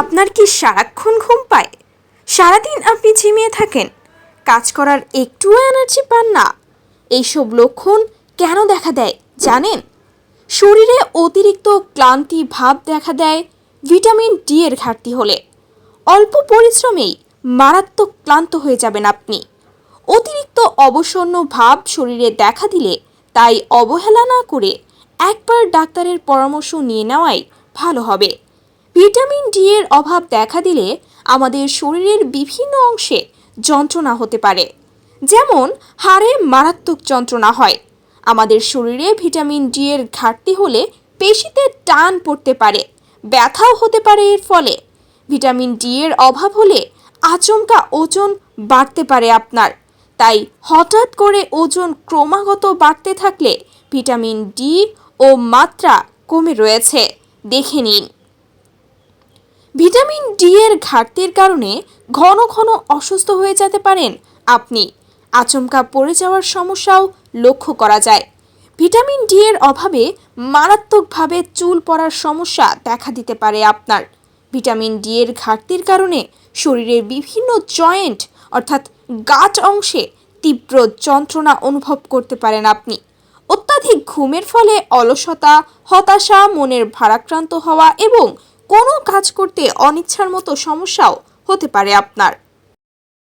আপনার কি সারাক্ষণ ঘুম পায়? সারাদিন আপনি ঝিমিয়ে থাকেন। কাজ করার একটুও এনার্জি পান না। এইসব লক্ষণ কেন দেখা দেয় জানেন? শরীরে অতিরিক্ত ক্লান্তি ভাব দেখা দেয় ভিটামিন ডি এর ঘাটতি হলে। অল্প পরিশ্রমেই মারাত্মক ক্লান্ত হয়ে যাবেন আপনি। অতিরিক্ত অবসন্ন ভাব শরীরে দেখা দিলে তাই অবহেলা না করে একবার ডাক্তারের পরামর্শ নিয়ে নেওয়াই ভালো হবে। ভিটামিন ডি এর অভাব দেখা দিলে আমাদের শরীরের বিভিন্ন অংশে যন্ত্রণা হতে পারে। যেমন, হাড়ে মারাত্মক যন্ত্রণা হয়। আমাদের শরীরে ভিটামিন ডি এর ঘাটতি হলে পেশিতে টান পড়তে পারে, ব্যথাও হতে পারে এর ফলে। ভিটামিন ডি এর অভাব হলে আচমকা ওজন বাড়তে পারে আপনার। তাই হঠাৎ করে ওজন ক্রমাগত বাড়তে থাকলে ভিটামিন ডি ও মাত্রা কমে রয়েছে। দেখে নিন। ভিটামিন ডি এর ঘাটতির কারণে ঘন ঘন অসুস্থ হয়ে যেতে পারেন আপনি। আচমকা পড়ে যাওয়ার সমস্যাও লক্ষ্য করা যায়। ভিটামিন ডি এর অভাবে মারাত্মকভাবে চুল পড়ার সমস্যা দেখা দিতে পারে আপনার। ভিটামিন ডি এর ঘাটতির কারণে শরীরের বিভিন্ন জয়েন্ট, অর্থাৎ গাট অংশে তীব্র যন্ত্রণা অনুভব করতে পারেন আপনি। অত্যাধিক ঘুমের ফলে অলসতা, হতাশা, মনের ভারাক্রান্ত হওয়া এবং কোনো কাজ করতে অনিচ্ছার মতো সমস্যাও হতে পারে আপনার।